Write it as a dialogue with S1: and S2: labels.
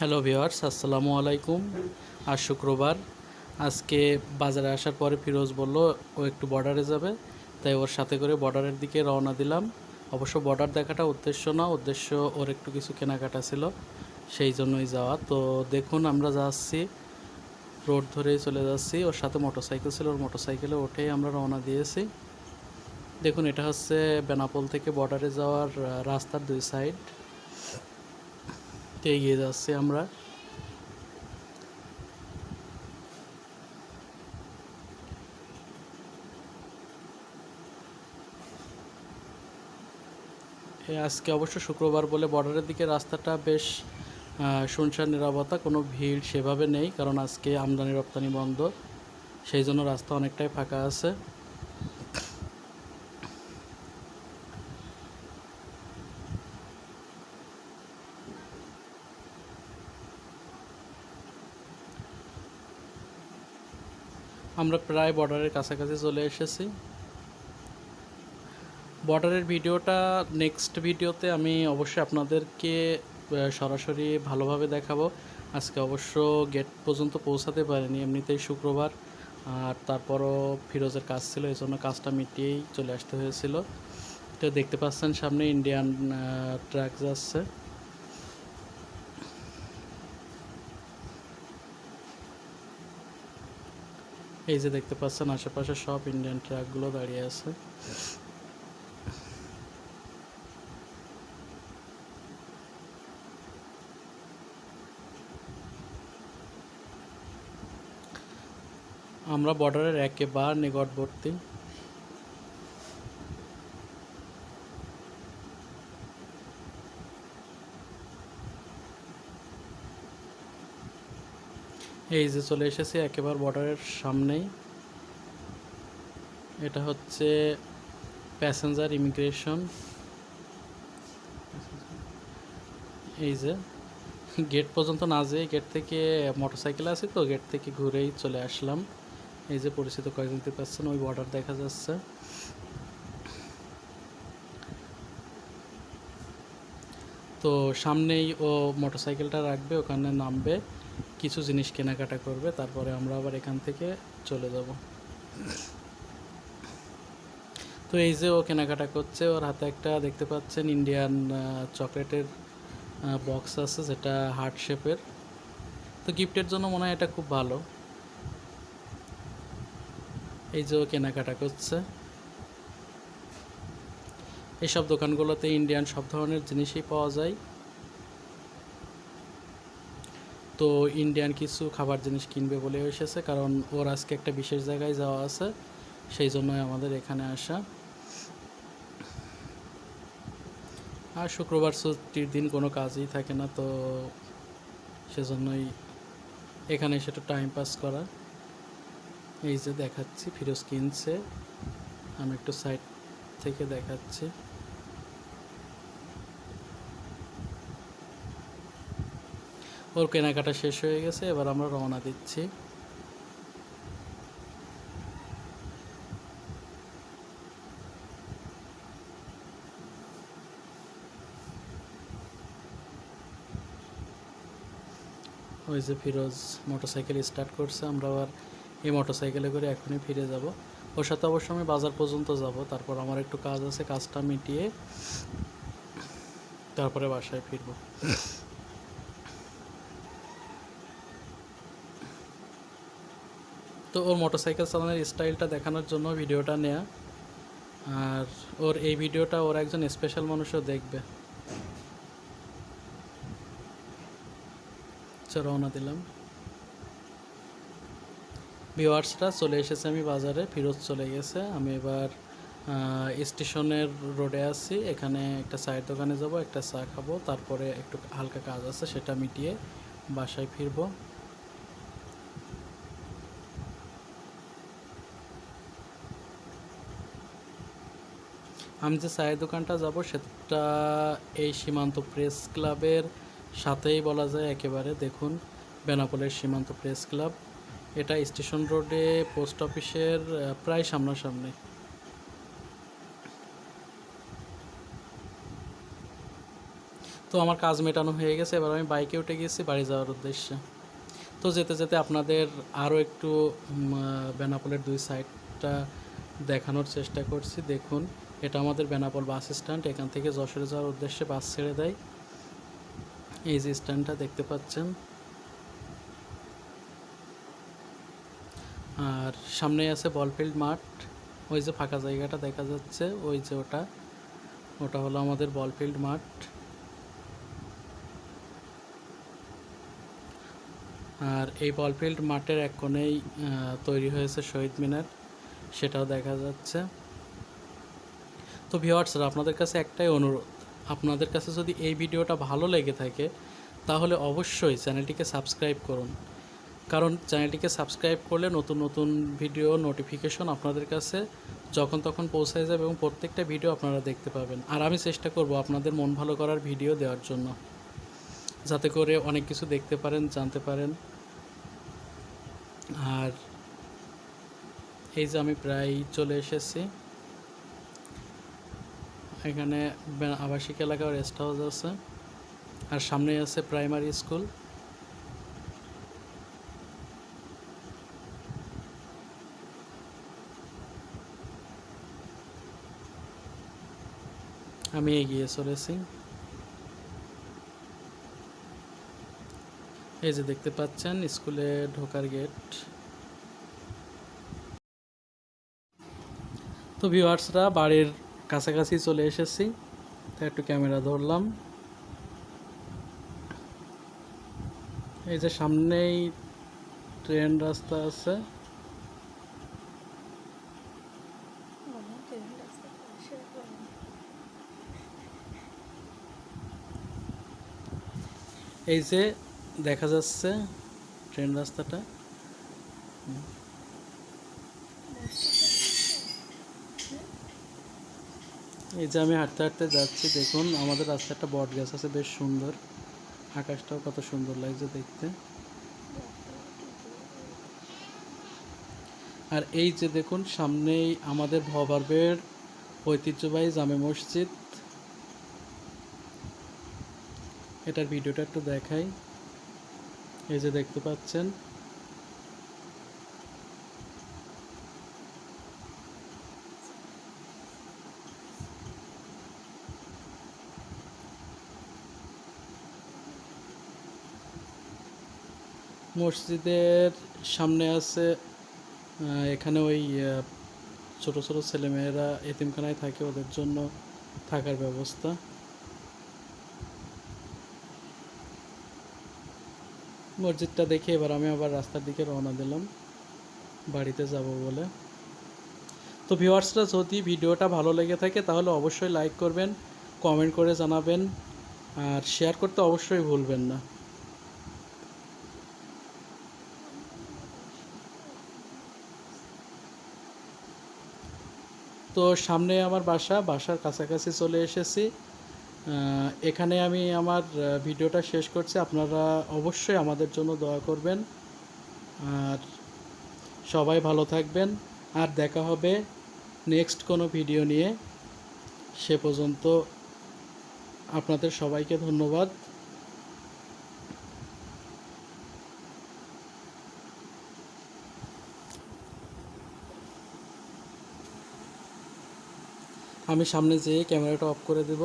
S1: Hello viewers আসসালামু আলাইকুম। আজ শুক্রবার। আজকে বাজারে আসার পরে ফিরোজ বলল, ও একটু বর্ডারে যাবে। তাই ওর সাথে করে বর্ডারের দিকে রওনা দিলাম। অবশ্য বর্ডার দেখাটা উদ্দেশ্য না, উদ্দেশ্য ওর একটু কিছু কেনাকাটা ছিল, সেই জন্যই যাওয়া। তো দেখুন, আমরা যাচ্ছি রোড ধরেই চলে যাচ্ছি। ওর সাথে মোটরসাইকেল ছিল, ওর মোটরসাইকেলে উঠেই আমরা রওনা দিয়েছি। দেখুন, এটা হচ্ছে বেনাপোল থেকে বর্ডারে যাওয়ার রাস্তার দুই সাইড এগিয়ে যাচ্ছি আমরা। আজকে অবশ্য শুক্রবার বলে বর্ডারের দিকে রাস্তাটা বেশ শুনশান নিরাপত্তা, কোনো ভিড় সেভাবে নেই, কারণ আজকে আমদানি রপ্তানি বন্ধ, সেই জন্য রাস্তা অনেকটাই ফাঁকা আছে। আমরা প্রায় বর্ডারের কাছাকাছি চলে এসেছি। বর্ডারের ভিডিওটা নেক্সট ভিডিওতে আমি অবশ্যই আপনাদেরকে সরাসরি ভালোভাবে দেখাবো। আজকে অবশ্য গেট পর্যন্ত পৌঁছাতে পারিনি, এমনিতেই শুক্রবার। আর তারপরও ফিরোজের কাজ ছিল এই জন্য কাজটা মিটিয়েই চলে আসতে হয়েছিল। তো দেখতে পাচ্ছেন সামনে ইন্ডিয়ান ট্রাক যাচ্ছে। এই যে দেখতে পাচ্ছেন আশেপাশে সব ইন্ডিয়ান ট্রাকগুলো দাঁড়িয়ে আছে। আমরা বর্ডারের একেবারে নিকটবর্তী। এই যে চলে এসেছি একেবারে বর্ডারের সামনেই। এটা হচ্ছে প্যাসেঞ্জার ইমিগ্রেশন এই যে গেট পর্যন্ত না যেয়ে গেট থেকে মোটরসাইকেল আছে তো গেট থেকে ঘুরেই চলে আসলাম। এই যে পরিচিত কয়েকজন দেখতে পাচ্ছেন, ওই বর্ডার দেখা যাচ্ছে। তো সামনেই ও মোটরসাইকেলটা রাখবে, ওখানে নামবে। কিছু জিনিস কেনাকাটা করবে, তারপরে আমরা আবার এখান থেকে চলে যাব। তো এই যে ও কেনাকাটা করছে, ওর হাতে একটা দেখতে পাচ্ছেন ইন্ডিয়ান চকলেটের বক্স আছে, যেটা হার্ট শেপের তো গিফটের জন্য মনে হয় এটা খুব ভালো। এই যে ও কেনাকাটা করছে। এইসব দোকানগুলোতে ইন্ডিয়ান সব ধরনের জিনিসই পাওয়া যায়। তো ইন্ডিয়ান কিছু খাবার জিনিস কিনবে বলে এসেছে, কারণ ওর আজকে একটা বিশেষ জায়গায় যাওয়া আছে, সেই জন্যই আমাদের এখানে আসা। আর শুক্রবার ছুটির দিন কোনো কাজই থাকে না, তো সেজন্যই এখানে সেটা টাইম পাস করা। এই যে দেখাচ্ছি ফিরোজ কিনছে, আমি একটু সাইড থেকে দেখাচ্ছি। ওর কেনাকাটা শেষ হয়ে গেছে, এবার আমরা রওনা দিচ্ছি। ওই যে ফিরোজ মোটরসাইকেল স্টার্ট করছে, আমরা আবার এই মোটরসাইকেলে করে এখনই ফিরে যাব। ওর সাথে অবশ্য আমি বাজার পর্যন্ত যাব, তারপর আমার একটু কাজ আছে, কাজটা মিটিয়ে তারপরে বাসায় ফিরবো। তো ওর মোটরসাইকেল চালানোর স্টাইলটা দেখানোর জন্য ভিডিওটা নেয়া। আর ওর এই ভিডিওটা ওর একজন স্পেশাল মানুষও দেখবে। আচ্ছা রওনা দিলাম। ভিওয়ার্সরা চলে এসেছে, আমি বাজারে, ফিরোজ চলে গেছে। আমি এবার স্টেশনের রোডে আছি। এখানে একটা চায়ের দোকানে যাব, একটা চা খাব, তারপরে একটু হালকা কাজ আছে, সেটা মিটিয়ে বাসায় ফিরবো। আমি যে চায়ের দোকানটা যাব, সেটা এই সীমান্ত প্রেস ক্লাবের সাথেই বলা যায় একেবারে। দেখুন, বেনাপোলের সীমান্ত প্রেস ক্লাব। এটা স্টেশন রোডে, পোস্ট অফিসের প্রায় সামনাসামনি। তো আমার কাজ মেটানো হয়ে গেছে। এবার আমি বাইকে উঠে গেছি বাড়ি যাওয়ার উদ্দেশ্যে। তো যেতে যেতে আপনাদের আরও একটু বেনাপোলের দুই সাইডটা দেখানোর চেষ্টা করছি। দেখুন এটা আমাদের বেনাপোল বাস স্ট্যান্ড, এখান থেকে যশোরে যাওয়ার উদ্দেশ্যে বাস ছেড়ে দেয়। এই যে স্ট্যান্ডটা দেখতে পাচ্ছেন। আর সামনেই আছে বলফিল্ড মাঠ। ওই যে ফাঁকা জায়গাটা দেখা যাচ্ছে, ওই যে ওটা। ওটা হলো আমাদের বলফিল্ড মাঠ। আর এই বলফিল্ড মাঠের এক কোণেই তৈরি হয়েছে শহীদ মিনার। সেটাও দেখা যাচ্ছে। তো ভিওয়ার্সরা আপনাদের কাছে একটাই অনুরোধ, আপনাদের কাছে যদি এই ভিডিওটা ভালো লেগে থাকে, তাহলে অবশ্যই চ্যানেলটিকে সাবস্ক্রাইব করুন। কারণ চ্যানেলটিকে সাবস্ক্রাইব করলে নতুন নতুন ভিডিও নোটিফিকেশন আপনাদের কাছে যখন তখন পৌঁছায় যাবে এবং প্রত্যেকটা ভিডিও আপনারা দেখতে পাবেন। আর আমি চেষ্টা করব আপনাদের মন ভালো করার ভিডিও দেওয়ার জন্য। যাতে করে অনেক কিছু দেখতে পারেন, জানতে পারেন। আর এই যে আমি প্রায় চলে এসেছি। এখানে আবাসিক এলাকার রেস্ট হাউস আছে। আর সামনেই আছে প্রাইমারি স্কুল আমি এগিয়ে চলেছি। এই যে দেখতে পাচ্ছেন স্কুলে ঢোকার গেট তো ভিউয়ার্সরা বাড়ির কাছাকাছি চলে এসেছি, তো একটু ক্যামেরা ধরলাম। এই যে সামনেই ট্রেন রাস্তা আছে। এই যে দেখা যাচ্ছে ট্রেন রাস্তাটা। এই যে আমি হাঁটতে হাঁটতে যাচ্ছি, দেখুন, আমাদের রাস্তায় একটা বট গাছ আছে, বেশ সুন্দর। আকাশটাও কত সুন্দর লাগছে দেখতে। আর এই যে দেখুন, সামনেই আমাদের ভবারবের ঐতিহ্যবাহী জামে মসজিদ। এটার ভিডিওটা একটু দেখাই। এই যে দেখতে পাচ্ছেন মসজিদের সামনে আছে এখানে ওই ছোট ছোট ছেলেমেয়েরা এতিমখানায় থাকে, ওদের জন্য থাকার ব্যবস্থা। মসজিদটা দেখে এবার আমি আবার রাস্তার দিকে রওনা দিলাম, বাড়িতে যাব বলে। তো ভিউয়ার্সরা, যদি ভিডিওটা ভালো লেগে থাকে, তাহলে অবশ্যই লাইক করবেন কমেন্ট করে জানাবেন, আর শেয়ার করতে অবশ্যই ভুলবেন না। তো সামনে আমার বাসা, বাসার কাছাকাছি চলে এসেছি। এখানে আমি আমার ভিডিওটা শেষ করছি। আপনারা অবশ্যই আমাদের জন্য দোয়া করবেন। আর সবাই ভালো থাকবেন। আর দেখা হবে নেক্সট কোনো ভিডিও নিয়ে। সে পর্যন্ত আপনাদের সবাইকে ধন্যবাদ। আমি সামনে যেয়ে ক্যামেরাটা অফ করে দেব।